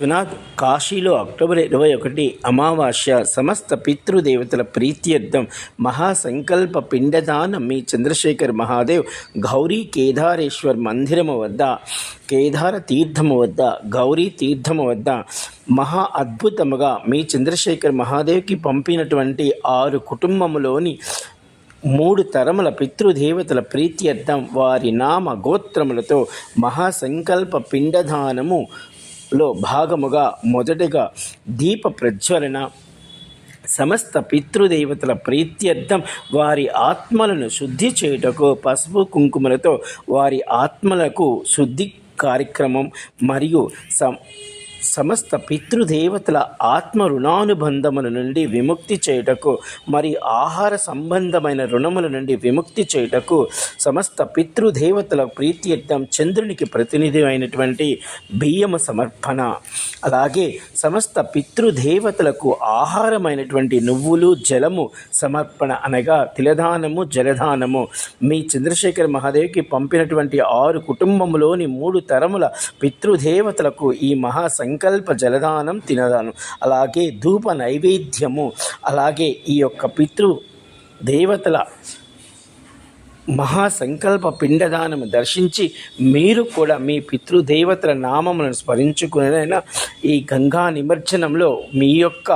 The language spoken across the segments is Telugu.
విశ్వనాథ్ కాశీలో అక్టోబర్ ఇరవై ఒకటి అమావాస్య సమస్త పితృదేవతల ప్రీత్యర్థం మహాసంకల్ప పిండదానం మీ చంద్రశేఖర్ మహాదేవ్ గౌరీ కేదారేశ్వర్ మందిరము వద్ద కేదార తీర్థము వద్ద గౌరీ తీర్థము వద్ద మహా అద్భుతముగా మీ చంద్రశేఖర్ మహాదేవ్కి పంపినటువంటి ఆరు కుటుంబములోని మూడు తరముల పితృదేవతల ప్రీత్యర్థం వారి నామ గోత్రములతో మహాసంకల్ప పిండదానము లో భాగముగా మొదటగా దీప ప్రజ్వలన సమస్త పితృదేవతల ప్రీత్యర్థం వారి ఆత్మలను శుద్ధి చేయుటకు పసుపు కుంకుమలతో వారి ఆత్మలకు శుద్ధి కార్యక్రమం మరియు సం సమస్త పితృదేవతల ఆత్మ రుణానుబంధముల నుండి విముక్తి చేయుటకు మరి ఆహార సంబంధమైన రుణముల నుండి విముక్తి చేయుటకు సమస్త పితృదేవతల ప్రీత్యర్థం చంద్రునికి ప్రతినిధి అయినటువంటి బియ్యము సమర్పణ. అలాగే సమస్త పితృదేవతలకు ఆహారమైనటువంటి నువ్వులు జలము సమర్పణ అనగా తిలదానము జలదానము మీ చంద్రశేఖర్ మహాదేవ్కి పంపినటువంటి ఆరు కుటుంబంలోని మూడు తరముల పితృదేవతలకు ఈ మహా సంకల్ప జలదానం తినదానం. అలాగే ధూప నైవేద్యము. అలాగే ఈ యొక్క పితృ దేవతల మహాసంకల్ప పిండదానము దర్శించి మీరు కూడా మీ పితృదేవతల నామములను స్మరించుకునేదైనా ఈ గంగా నిమజ్జనంలో మీ యొక్క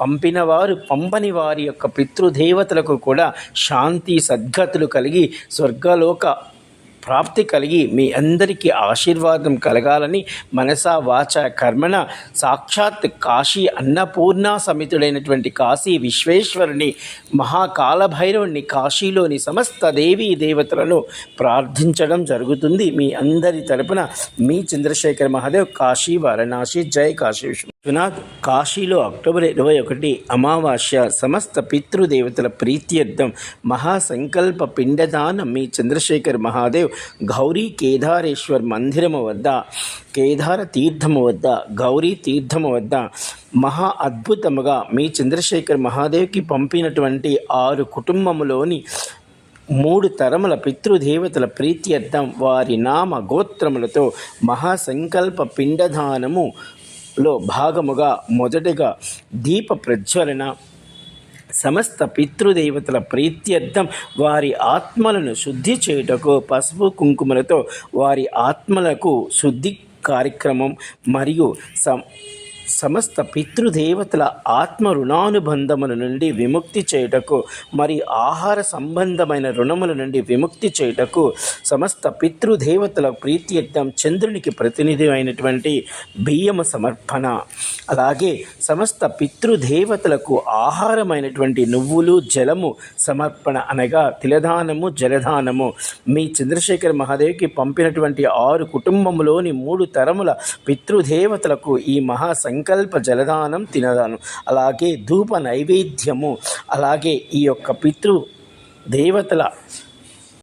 పంపిన వారు పంపని వారి యొక్క పితృదేవతలకు కూడా శాంతి సద్గతులు కలిగి స్వర్గలోక ప్రాప్తి కలిగి మీ అందరికీ ఆశీర్వాదం కలగాలని మనసా వాచ కర్మణ సాక్షాత్ కాశీ అన్నపూర్ణ సమితుడైనటువంటి కాశీ విశ్వేశ్వరుని మహాకాలభైరవుణ్ణి కాశీలోని సమస్త దేవీ దేవతలను ప్రార్థించడం జరుగుతుంది. మీ అందరి తరపున మీ చంద్రశేఖర్ మహాదేవ్. కాశీ వారణాసి. జై కాశీ విశ్వనాథ్ కాశీలో అక్టోబర్ ఇరవై ఒకటి అమావాస్య సమస్త పితృదేవతల ప్రీత్యర్థం మహాసంకల్ప పిండదానం మీ చంద్రశేఖర్ మహాదేవ్ గౌరీ కేదారేశ్వర్ మందిరము వద్ద కేదార తీర్థము వద్ద గౌరీ తీర్థము వద్ద మహా అద్భుతముగా మీ చంద్రశేఖర్ మహాదేవ్కి పంపినటువంటి ఆరు కుటుంబములోని మూడు తరముల పితృదేవతల ప్రీత్యర్థం వారి నామ గోత్రములతో మహాసంకల్ప పిండదానము లో భాగముగా మొదటగా దీప ప్రజ్వలన సమస్త పితృదేవతల ప్రీత్యర్థం వారి ఆత్మలను శుద్ధి చేయుటకు పసుపు కుంకుమలతో వారి ఆత్మలకు శుద్ధి కార్యక్రమం మరియు సం సమస్త పితృదేవతల ఆత్మ రుణానుబంధముల నుండి విముక్తి చేయుటకు మరి ఆహార సంబంధమైన రుణముల నుండి విముక్తి చేయుటకు సమస్త పితృదేవతల ప్రీత్యర్థం చంద్రునికి ప్రతినిధి అయినటువంటి బియ్యము సమర్పణ. అలాగే సమస్త పితృదేవతలకు ఆహారమైనటువంటి నువ్వులు జలము సమర్పణ అనగా తిలదానము జలదానము మీ చంద్రశేఖర్ మహాదేవ్కి పంపినటువంటి ఆరు కుటుంబంలోని మూడు తరముల పితృదేవతలకు ఈ మహా సంకల్ప జలదానం తినదానం. అలాగే ధూప నైవేద్యము అలాగే ఈ యొక్క పితృ దేవతల